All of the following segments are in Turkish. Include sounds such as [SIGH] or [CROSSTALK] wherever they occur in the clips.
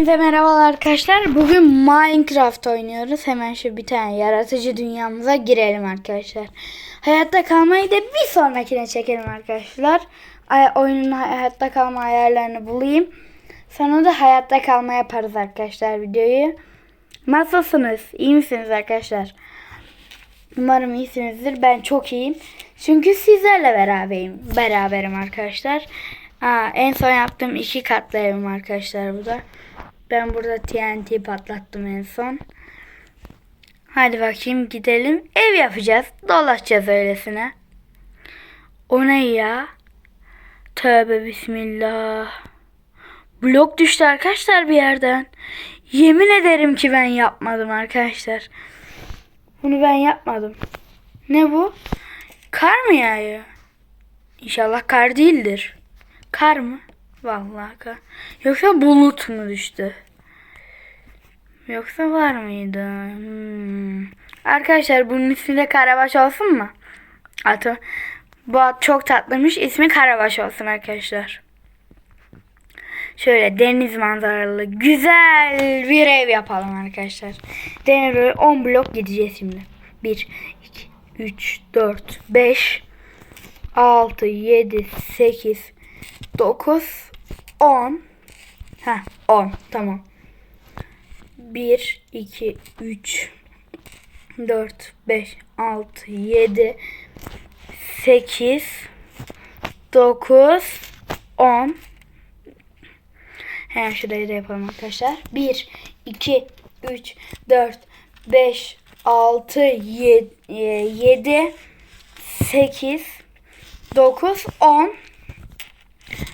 Hepinize merhabalar arkadaşlar. Bugün Minecraft oynuyoruz. Hemen şu bir tane yaratıcı dünyamıza girelim arkadaşlar. Hayatta kalmayı da bir sonrakine çekelim arkadaşlar. Ay, oyunun hayatta kalma ayarlarını bulayım. Sonra da hayatta kalma yaparız arkadaşlar videoyu. Nasılsınız? İyi misiniz arkadaşlar? Umarım iyisinizdir. Ben çok iyiyim. Çünkü sizlerle beraberim. Beraberim arkadaşlar. Aa, en son yaptığım iki katlı evim arkadaşlar bu da. Ben burada TNT patlattım en son. Hadi bakayım gidelim. Ev yapacağız. Dolaşacağız öylesine. O ne ya? Tövbe bismillah. Blok düştü arkadaşlar bir yerden. Yemin ederim ki ben yapmadım arkadaşlar. Bunu ben yapmadım. Ne bu? Kar mı yağıyor? İnşallah kar değildir. Kar mı? Vallahi kar. Yoksa bulut mu düştü? Yoksa var mıydı? Hmm. Arkadaşlar bunun ismi de Karabaş olsun mu? Atı. Bu at çok tatlıymış. İsmi Karabaş olsun arkadaşlar. Şöyle deniz manzaralı güzel bir ev yapalım arkadaşlar. Deniz böyle 10 blok gideceğiz şimdi. 1, 2, 3, 4, 5, 6, 7, 8, 9, 10. Ha 10 tamam. 1, 2, 3, 4, 5, 6, 7, 8, 9, 10. Hemen şurayı da yapalım arkadaşlar. 1, 2, 3, 4, 5, 6, 7, 7 8, 9, 10.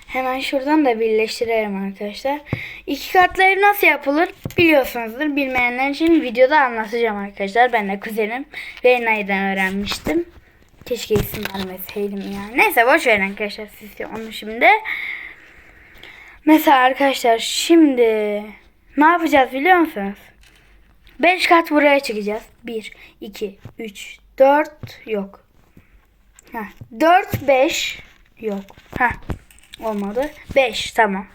Hemen şuradan da birleştirelim arkadaşlar. İki katlı ev nasıl yapılır biliyorsunuzdur. Bilmeyenler için videoda anlatacağım arkadaşlar. Ben de kuzenim Reyna'dan öğrenmiştim. Keşke isim vermeseydim ya. Neyse boş verin arkadaşlar siz onu şimdi. Mesela arkadaşlar şimdi ne yapacağız biliyor musunuz? 5 kat buraya çıkacağız. 1, 2, 3, 4 yok. Heh, 4, 5 yok. Heh, olmadı. 5 tamam.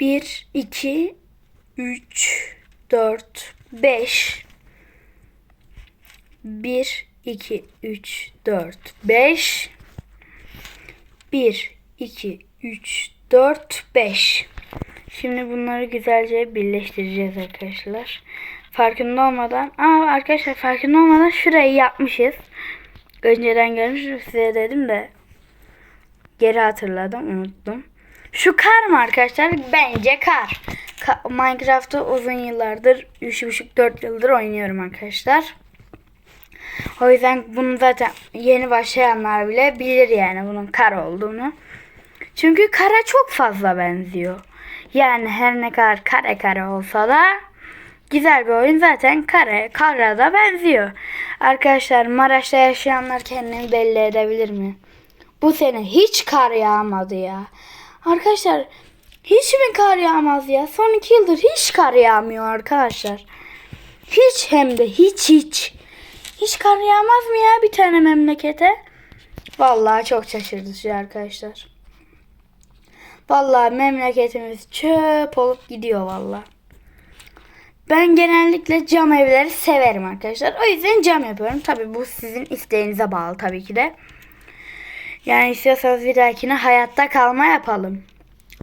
1, 2, 3, 4, 5. 1, 2, 3, 4, 5. 1, 2, 3, 4, 5. Şimdi bunları güzelce birleştireceğiz arkadaşlar. Farkında olmadan, aa arkadaşlar farkında olmadan şurayı yapmışız. Önceden görmüştüm size dedim de geri hatırladım, unuttum. Şu kar mı arkadaşlar? Bence kar. Minecraft'ı uzun yıllardır, 3,5-4 yıldır oynuyorum arkadaşlar. O yüzden bunu zaten yeni başlayanlar bile bilir yani bunun kar olduğunu. Çünkü kara çok fazla benziyor. Yani her ne kadar kare kare olsa da güzel bir oyun zaten kare kara da benziyor. Arkadaşlar Maraş'ta yaşayanlar kendini belli edebilir mi? Bu sene hiç kar yağmadı ya. Arkadaşlar hiç mi kar yağmaz ya? Son iki yıldır hiç kar yağmıyor arkadaşlar. Hiç hem de hiç hiç. Hiç kar yağmaz mı ya bir tane memlekete? Vallahi çok şaşırtıcı arkadaşlar. Vallahi memleketimiz çöp olup gidiyor vallahi. Ben genellikle cam evleri severim arkadaşlar. O yüzden cam yapıyorum. Tabi bu sizin isteğinize bağlı tabii ki de. Yani istiyorsanız bir dahakine hayatta kalma yapalım.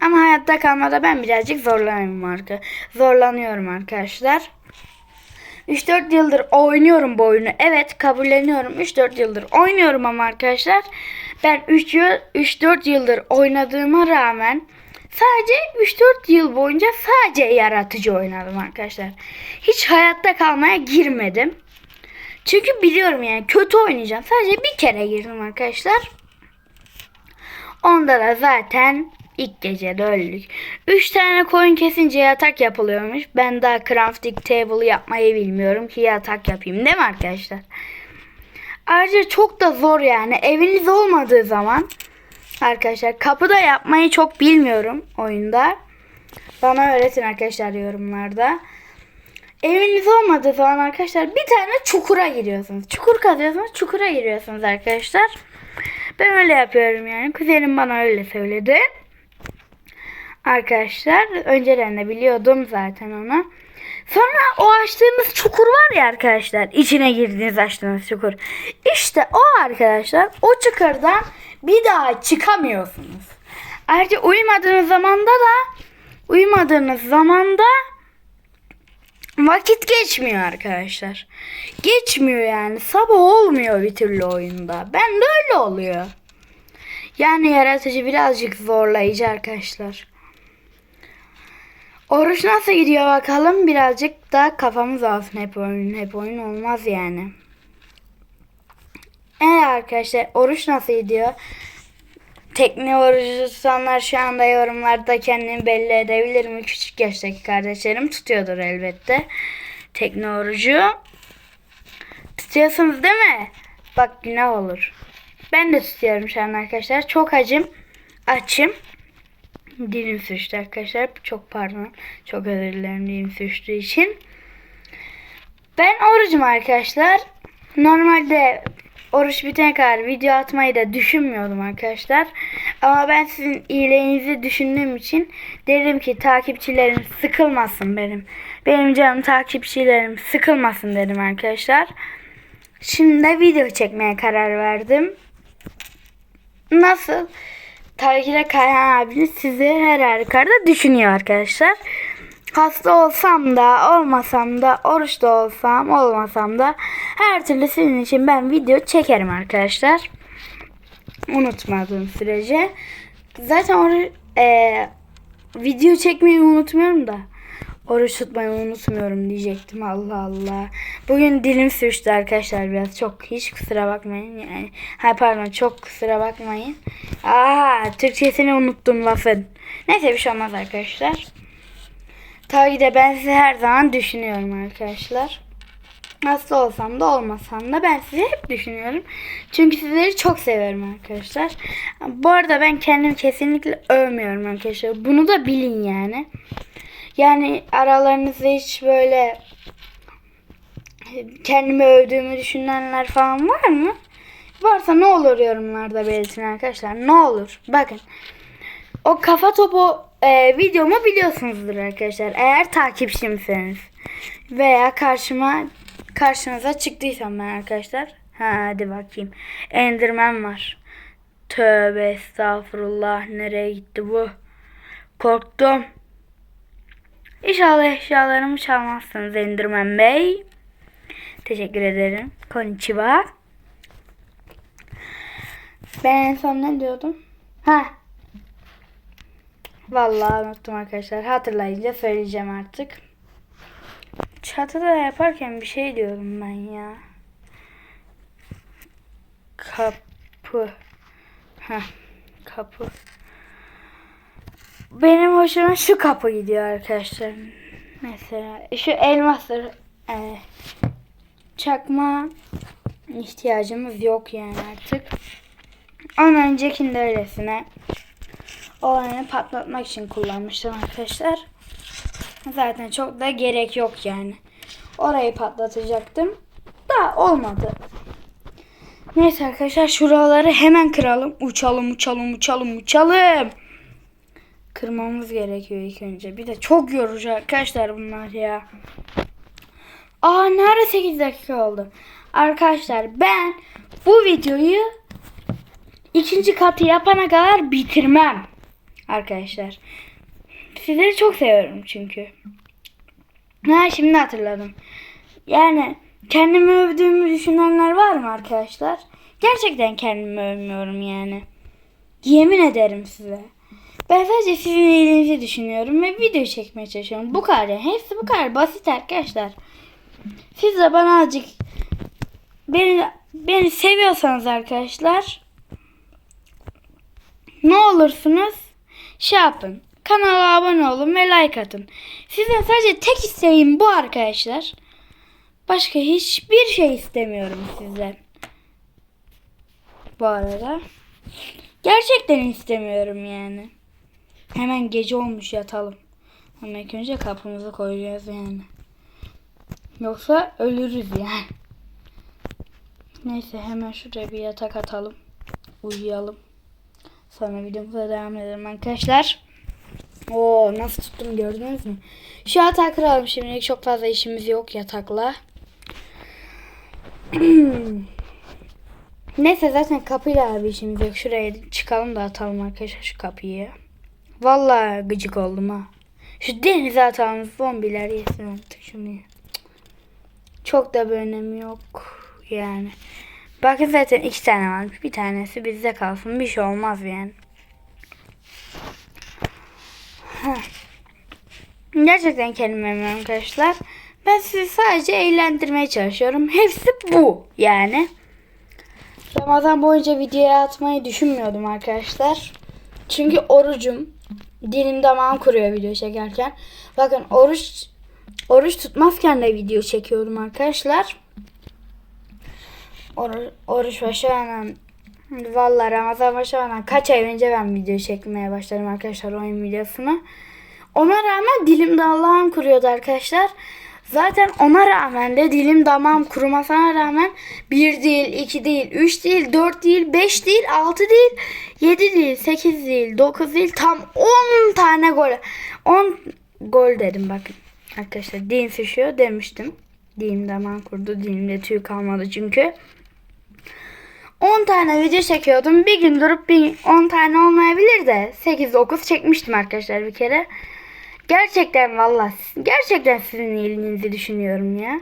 Ama hayatta kalmada ben birazcık zorlanıyorum arka. Zorlanıyorum arkadaşlar. 3-4 yıldır oynuyorum bu oyunu. Evet kabulleniyorum. 3-4 yıldır oynuyorum ama arkadaşlar ben 3-4 yıldır oynadığıma rağmen sadece 3-4 yıl boyunca sadece yaratıcı oynadım arkadaşlar. Hiç hayatta kalmaya girmedim. Çünkü biliyorum yani kötü oynayacağım. Sadece bir kere girdim arkadaşlar. Onda da zaten ilk gecede öldük. 3 tane koyun kesince yatak yapılıyormuş. Ben daha crafting table yapmayı bilmiyorum ki yatak yapayım değil mi arkadaşlar? Ayrıca çok da zor yani. Eviniz olmadığı zaman arkadaşlar kapıda yapmayı çok bilmiyorum oyunda. Bana öğretin arkadaşlar yorumlarda. Eviniz olmadığı zaman arkadaşlar bir tane çukura giriyorsunuz. Çukur kazıyorsunuz, çukura giriyorsunuz arkadaşlar. Ben öyle yapıyorum yani. Kuzenim bana öyle söyledi. Arkadaşlar önceden de biliyordum zaten onu. Sonra o açtığınız çukur var ya arkadaşlar. içine girdiğiniz açtığınız çukur. İşte o arkadaşlar o çukurdan bir daha çıkamıyorsunuz. Ayrıca uyumadığınız zamanda da uyumadığınız zamanda vakit geçmiyor arkadaşlar. Geçmiyor yani. Sabah olmuyor bir türlü oyunda. Ben de öyle oluyor. Yani yaratıcı birazcık zorlayıcı arkadaşlar. Oruç nasıl gidiyor bakalım. Birazcık da kafamız alsın. Hep oyun, hep oyun olmaz yani. Evet arkadaşlar oruç nasıl gidiyor? Tekne orucu tutanlar şu anda yorumlarda kendini belli edebilir mi? Küçük yaştaki kardeşlerim tutuyordur elbette. Tekne orucu. Tutuyorsunuz değil mi? Bak günah olur. Ben de tutuyorum şu an arkadaşlar. Çok acım. Açım. Dilim sürçtü arkadaşlar. Çok pardon. Çok özür dilerim dilim sürçtüğü için. Ben orucum arkadaşlar. Normalde oruç bitene kadar video atmayı da düşünmüyordum arkadaşlar. Ama ben sizin iyiliğinizi düşündüğüm için dedim ki takipçilerim sıkılmasın benim. Benim canım takipçilerim sıkılmasın dedim arkadaşlar. Şimdi de video çekmeye karar verdim. Nasıl? Tabii Kayhan abiniz sizi her halükarda düşünüyor arkadaşlar. Hasta olsam da olmasam da oruçta olsam olmasam da her türlü sizin için ben video çekerim arkadaşlar. Unutmadığım sürece. Zaten oru, e, video çekmeyi unutmuyorum da. Oruç tutmayı unutmuyorum diyecektim. Allah Allah. Bugün dilim sürçtü arkadaşlar biraz. Çok hiç kusura bakmayın. Yani, ha pardon çok kusura bakmayın. Aa Türkçesini unuttum lafın. Neyse bir şey olmaz arkadaşlar. Tabii de ben sizi her zaman düşünüyorum arkadaşlar. Hasta olsam da olmasam da ben sizi hep düşünüyorum. Çünkü sizleri çok seviyorum arkadaşlar. Bu arada ben kendimi kesinlikle övmüyorum arkadaşlar. Bunu da bilin yani. Yani aralarınızda hiç böyle kendimi övdüğümü düşünenler falan var mı? Varsa ne olur yorumlarda belirtin arkadaşlar. Ne olur. Bakın. O kafa topu e, videomu biliyorsunuzdur arkadaşlar. Eğer takipçimseniz. Veya karşıma karşınıza çıktıysam ben arkadaşlar. Ha, hadi bakayım. Enderman var. Tövbe estağfurullah. Nereye gitti bu? Korktum. İnşallah eşyalarımı çalmazsınız Enderman Bey. Teşekkür ederim. Konnichiwa. Ben en son ne diyordum? Ha. Vallahi unuttum arkadaşlar. Hatırlayınca söyleyeceğim artık. Çatıda yaparken bir şey diyorum ben ya. Kapı. Ha. Kapı. Benim hoşuma şu kapı gidiyor arkadaşlar. Mesela şu elmaslar e, çakma ihtiyacımız yok yani artık. Onun öncekinde öylesine olanı patlatmak için kullanmıştım arkadaşlar. Zaten çok da gerek yok yani. Orayı patlatacaktım. Da olmadı. Neyse arkadaşlar şuraları hemen kıralım. Uçalım uçalım uçalım uçalım. Kırmamız gerekiyor ilk önce. Bir de çok yorucu arkadaşlar bunlar ya. Aa nerede 8 dakika oldu. Arkadaşlar ben bu videoyu ikinci katı yapana kadar bitirmem. Arkadaşlar. Sizleri çok seviyorum çünkü. Ha şimdi hatırladım. Yani kendimi övdüğümü düşünenler var mı arkadaşlar? Gerçekten kendimi övmüyorum yani. Yemin ederim size. Ben sadece sizin iyiliğinizi düşünüyorum ve video çekmeye çalışıyorum. Bu kadar yani. Hepsi bu kadar basit arkadaşlar. Siz de bana azıcık beni, beni seviyorsanız arkadaşlar ne olursunuz şey yapın. Kanala abone olun ve like atın. Sizden sadece tek isteğim bu arkadaşlar. Başka hiçbir şey istemiyorum sizden. Bu arada. Gerçekten istemiyorum yani. Hemen gece olmuş yatalım. Ama ilk önce kapımızı koyacağız yani. Yoksa ölürüz yani. Neyse hemen şuraya bir yatak atalım. Uyuyalım. Sonra videomuza devam edelim arkadaşlar. Oo nasıl tuttum gördünüz mü? Şu yatağı kıralım şimdilik çok fazla işimiz yok yatakla. [CLEARS THROAT] Neyse zaten kapıyla bir işimiz yok. Şuraya çıkalım da atalım arkadaşlar şu kapıyı. Vallahi gıcık oldum ha. Şu denize atalım zombiler yesin artık şunu. Çok da bir önemi yok yani. Bakın zaten iki tane varmış. Bir tanesi bizde kalsın. Bir şey olmaz yani. Heh. Gerçekten eminim arkadaşlar. Ben sizi sadece eğlendirmeye çalışıyorum. Hepsi bu yani. Ramazan boyunca videoya atmayı düşünmüyordum arkadaşlar. Çünkü orucum. Dilim damağım kuruyor video çekerken. Bakın oruç oruç tutmazken de video çekiyorum arkadaşlar. Oruç, oruç başlamadan Valla Ramazan başlamadan kaç ay önce ben video çekmeye başladım arkadaşlar oyun videosunu. Ona rağmen dilim damağım kuruyordu arkadaşlar. Zaten ona rağmen de dilim damağım kurumasına rağmen 1 değil, 2 değil, 3 değil, 4 değil, 5 değil, 6 değil, 7 değil, 8 değil, 9 değil tam 10 tane gol. 10 gol dedim bakın. Arkadaşlar dilim sıçıyor demiştim. Dilim damağım kurdu. Dilimde tüy kalmadı çünkü. 10 tane video çekiyordum. Bir gün durup bir 10 tane olmayabilir de 8-9 çekmiştim arkadaşlar bir kere. Gerçekten vallahi gerçekten sizin iyiliğinizi düşünüyorum ya.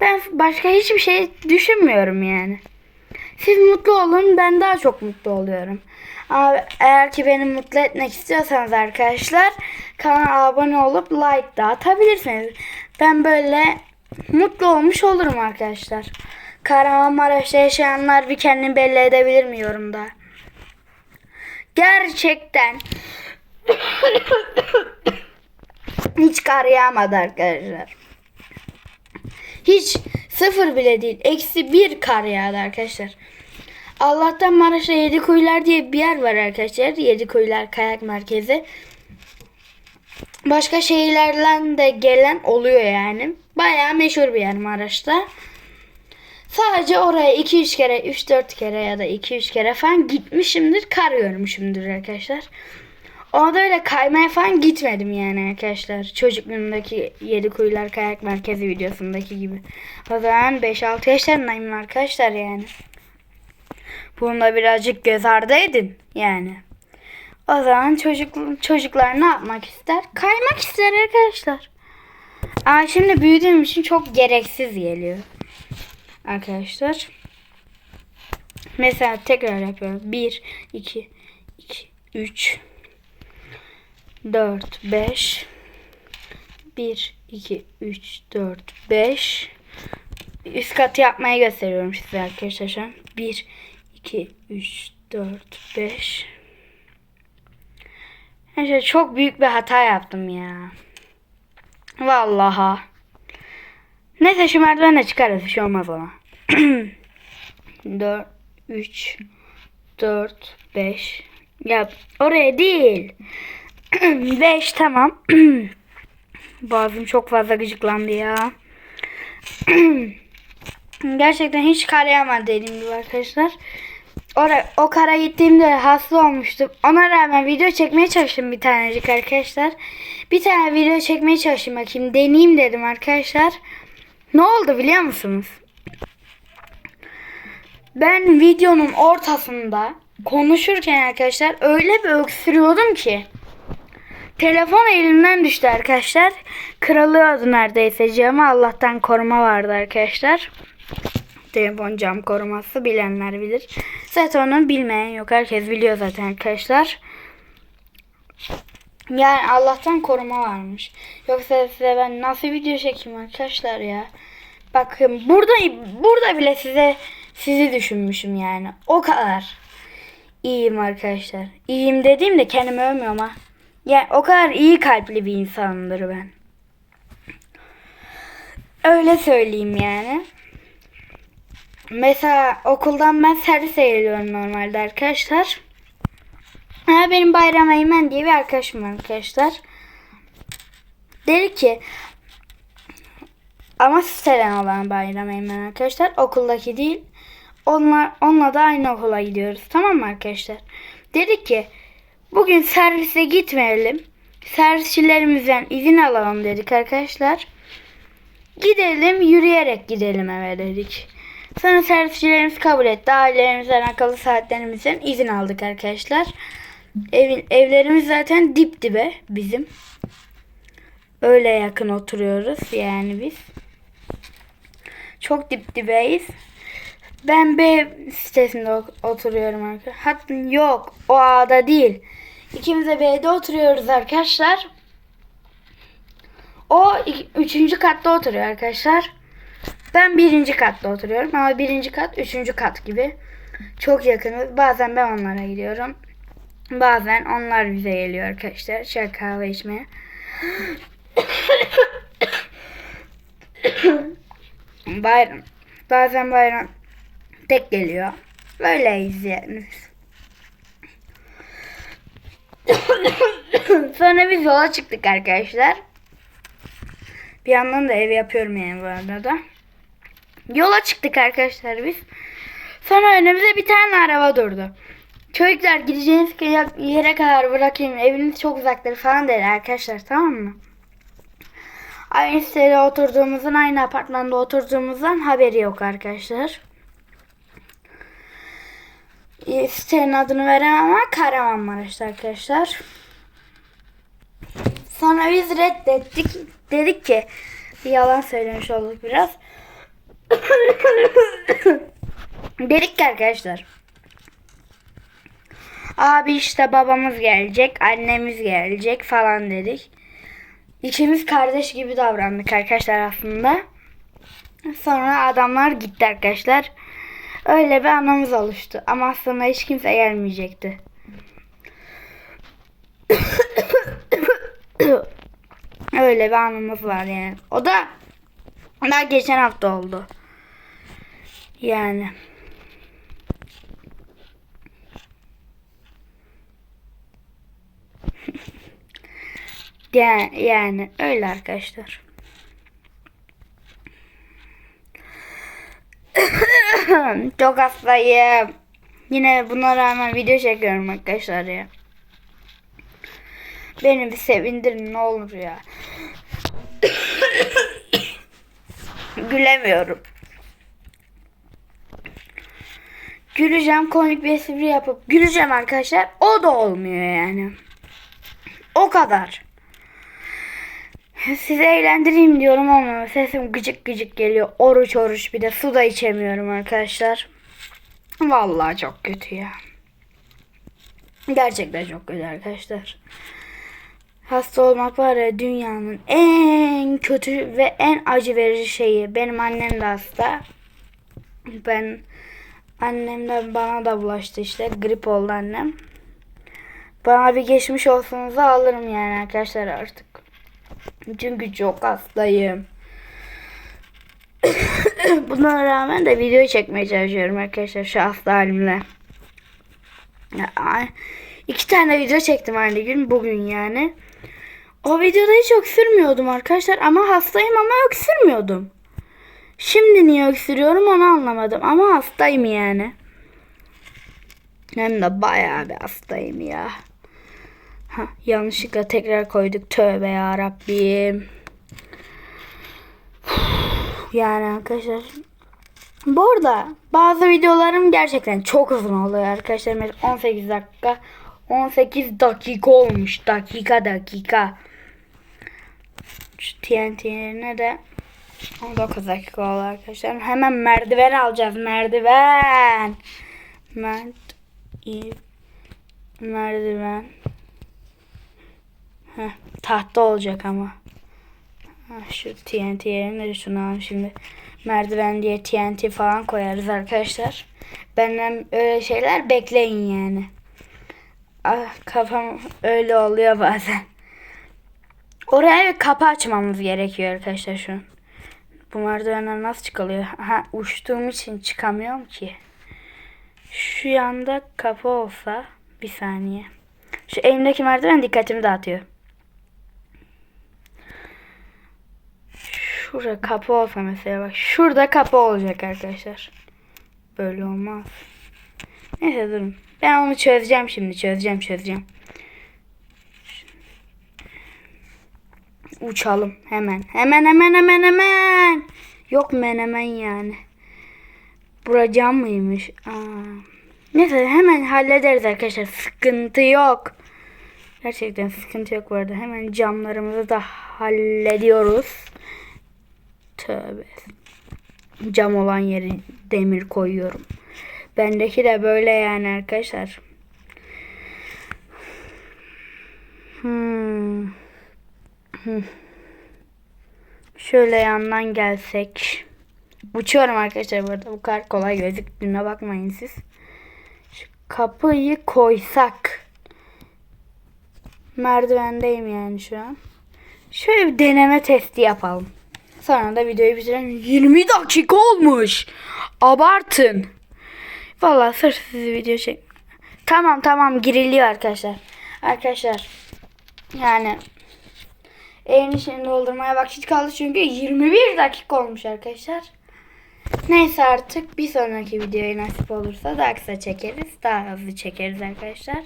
Ben başka hiçbir şey düşünmüyorum yani. Siz mutlu olun ben daha çok mutlu oluyorum. Ama eğer ki beni mutlu etmek istiyorsanız arkadaşlar kanala abone olup like da atabilirsiniz. Ben böyle mutlu olmuş olurum arkadaşlar. Kahramanmaraş'ta yaşayanlar bir kendini belli edebilir mi yorumda? Gerçekten hiç kar yağmadı arkadaşlar. Hiç sıfır bile değil. Eksi bir kar yağdı arkadaşlar. Allah'tan Maraş'ta Yedikuyular diye bir yer var arkadaşlar. Yedikuyular Kayak Merkezi. Başka şehirlerden de gelen oluyor yani. Bayağı meşhur bir yer Maraş'ta. Sadece oraya 2-3 kere, 3-4 kere ya da 2-3 kere falan gitmişimdir. Kar görmüşümdür arkadaşlar. Orada öyle kaymaya falan gitmedim yani arkadaşlar. Çocukluğumdaki Yedi Kuyular Kayak Merkezi videosundaki gibi. O zaman 5-6 yaşlarındayım arkadaşlar yani. Bunu birazcık göz ardı edin yani. O zaman çocuk, çocuklar ne yapmak ister? Kaymak ister arkadaşlar. Ama şimdi büyüdüğüm için çok gereksiz geliyor. Arkadaşlar. Mesela tekrar yapıyorum. 1, 2, 2, 3, 4, 5. 1, 2, 3, 4, 5. Üst katı yapmayı gösteriyorum size arkadaşlar şu an. 1, 2, 3, 4, 5. Neyse çok büyük bir hata yaptım ya. Vallaha. Neyse şu merdivenle çıkarız. Bir şey olmaz ona. 4, 3, 4, 5. Ya oraya değil. [CLEARS THROAT] 5 tamam. [CLEARS THROAT] Boğazım çok fazla gıcıklandı ya. [CLEARS THROAT] Gerçekten hiç kar yağmadı dediğim gibi arkadaşlar. Ora, o kara gittiğimde hasta olmuştum. Ona rağmen video çekmeye çalıştım bir tanecik arkadaşlar. Bir tane video çekmeye çalıştım bakayım. Deneyeyim dedim arkadaşlar. Ne oldu biliyor musunuz? Ben videonun ortasında konuşurken arkadaşlar öyle bir öksürüyordum ki. Telefon elimden düştü arkadaşlar. Kırılıyordu neredeyse camı. Allah'tan koruma vardı arkadaşlar. Telefon cam koruması bilenler bilir. Zaten onu bilmeyen yok. Herkes biliyor zaten arkadaşlar. Yani Allah'tan koruma varmış. Yoksa size ben nasıl video çekeyim arkadaşlar ya. Bakın burada burada bile size sizi düşünmüşüm yani. O kadar iyiyim arkadaşlar. İyiyim dediğimde kendimi övmüyorum ha. Yani o kadar iyi kalpli bir insanımdır ben. Öyle söyleyeyim yani. Mesela okuldan ben servise geliyorum normalde arkadaşlar. Ha, benim Bayram Eymen diye bir arkadaşım var arkadaşlar. Dedi ki ama siteden olan Bayram Eymen arkadaşlar. Okuldaki değil. Onlar, onunla da aynı okula gidiyoruz. Tamam mı arkadaşlar? Dedi ki bugün servise gitmeyelim. servisçilerimizden izin alalım dedik arkadaşlar. Gidelim yürüyerek gidelim eve dedik. Sonra servisçilerimiz kabul etti. Ailelerimizden akıllı saatlerimizden izin aldık arkadaşlar. Evin, evlerimiz zaten dip dibe bizim. Öyle yakın oturuyoruz yani biz. Çok dip dibeyiz. Ben B sitesinde oturuyorum arkadaşlar. Hatta yok o A'da değil. İkimiz de B'de oturuyoruz arkadaşlar. O üçüncü katta oturuyor arkadaşlar. Ben birinci katta oturuyorum ama birinci kat üçüncü kat gibi. Çok yakınız. Bazen ben onlara gidiyorum. Bazen onlar bize geliyor arkadaşlar. Çay kahve içmeye. [COUGHS] bayram. Bazen bayram tek geliyor. Böyleyiz yani. [COUGHS] Sonra biz yola çıktık arkadaşlar. Bir yandan da ev yapıyorum yani bu arada. Yola çıktık arkadaşlar biz. Sonra önümüze bir tane araba durdu. Çocuklar gideceğiniz yere kadar bırakayım. Eviniz çok uzaktır falan dedi arkadaşlar tamam mı? Aynı sitede oturduğumuzun aynı apartmanda oturduğumuzdan haberi yok arkadaşlar. E, Sitenin adını veremem ama Kahramanmaraş'ta arkadaşlar. Sonra biz reddettik. Dedik ki yalan söylemiş olduk biraz. [COUGHS] Dedik ki arkadaşlar. Abi işte babamız gelecek, annemiz gelecek falan dedik. İkimiz kardeş gibi davrandık arkadaşlar aslında. Sonra adamlar gitti arkadaşlar. Öyle bir anımız oluştu. Ama aslında hiç kimse gelmeyecekti. Öyle bir anımız var yani. O da daha geçen hafta oldu. Yani. [LAUGHS] Yani, yani öyle arkadaşlar. [LAUGHS] Çok hastayım. Yine buna rağmen video çekiyorum arkadaşlar ya. Beni bir sevindirin ne olur ya. [COUGHS] Gülemiyorum. Güleceğim komik bir espri yapıp güleceğim arkadaşlar. O da olmuyor yani. O kadar. Sizi eğlendireyim diyorum ama sesim gıcık gıcık geliyor. Oruç oruç bir de su da içemiyorum arkadaşlar. Vallahi çok kötü ya. Gerçekten çok kötü arkadaşlar. Hasta olmak var ya dünyanın en kötü ve en acı verici şeyi. Benim annem de hasta. Ben annemden bana da bulaştı işte. Grip oldu annem. Bana bir geçmiş olsanız alırım yani arkadaşlar artık. Çünkü çok hastayım. [COUGHS] Buna rağmen de video çekmeye çalışıyorum arkadaşlar şu hasta halimle. İki tane video çektim aynı gün bugün yani. O videoda hiç öksürmüyordum arkadaşlar ama hastayım ama öksürmüyordum. Şimdi niye öksürüyorum onu anlamadım ama hastayım yani. Hem de bayağı bir hastayım ya. Ha, yanlışlıkla tekrar koyduk. Tövbe ya Rabbim. Yani arkadaşlar. Bu arada bazı videolarım gerçekten çok uzun oluyor arkadaşlar. Mesela 18 dakika 18 dakika olmuş. Dakika dakika. Şu TNT yerine de 19 dakika oldu arkadaşlar. Hemen merdiven alacağız. Merdiven. Mert merdiven. Heh, tahta olacak ama. Şu TNT yerine şunu alalım şimdi. Merdiven diye TNT falan koyarız arkadaşlar. Benden öyle şeyler bekleyin yani. Ah, kafam öyle oluyor bazen. Oraya bir kapı açmamız gerekiyor arkadaşlar şu. Bu merdivenler nasıl çıkılıyor? Ha, uçtuğum için çıkamıyorum ki. Şu yanda kapı olsa bir saniye. Şu elimdeki merdiven dikkatimi dağıtıyor. Şurada kapı olsa mesela bak. Şurada kapı olacak arkadaşlar. Böyle olmaz. Neyse durun. Ben onu çözeceğim şimdi. Çözeceğim çözeceğim. uçalım hemen. Hemen hemen hemen hemen. Yok menemen yani. Bura cam mıymış? Aa. Neyse hemen hallederiz arkadaşlar. Sıkıntı yok. Gerçekten sıkıntı yok bu arada. Hemen camlarımızı da hallediyoruz. Tövbe. Cam olan yeri demir koyuyorum. Bendeki de böyle yani arkadaşlar. Hmm. Şöyle yandan gelsek. Uçuyorum arkadaşlar burada. Bu kadar kolay gözüktüğüne bakmayın siz. Şu kapıyı koysak. Merdivendeyim yani şu an. Şöyle bir deneme testi yapalım. Sonra da videoyu bitirelim. 20 dakika olmuş. Abartın. Vallahi sırf sizi video çek. Tamam tamam giriliyor arkadaşlar. Arkadaşlar yani evin içini doldurmaya vakit kaldı çünkü 21 dakika olmuş arkadaşlar. Neyse artık bir sonraki videoya nasip olursa daha kısa çekeriz. Daha hızlı çekeriz arkadaşlar.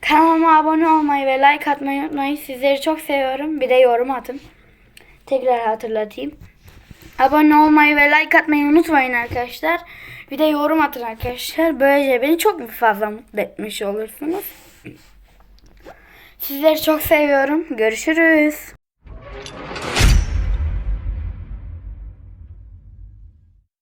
Kanalıma abone olmayı ve like atmayı unutmayın. Sizleri çok seviyorum. Bir de yorum atın. Tekrar hatırlatayım. Abone olmayı ve like atmayı unutmayın arkadaşlar. Bir de yorum atın arkadaşlar. Böylece beni çok fazla mutlu etmiş olursunuz. Sizleri çok seviyorum. Görüşürüz.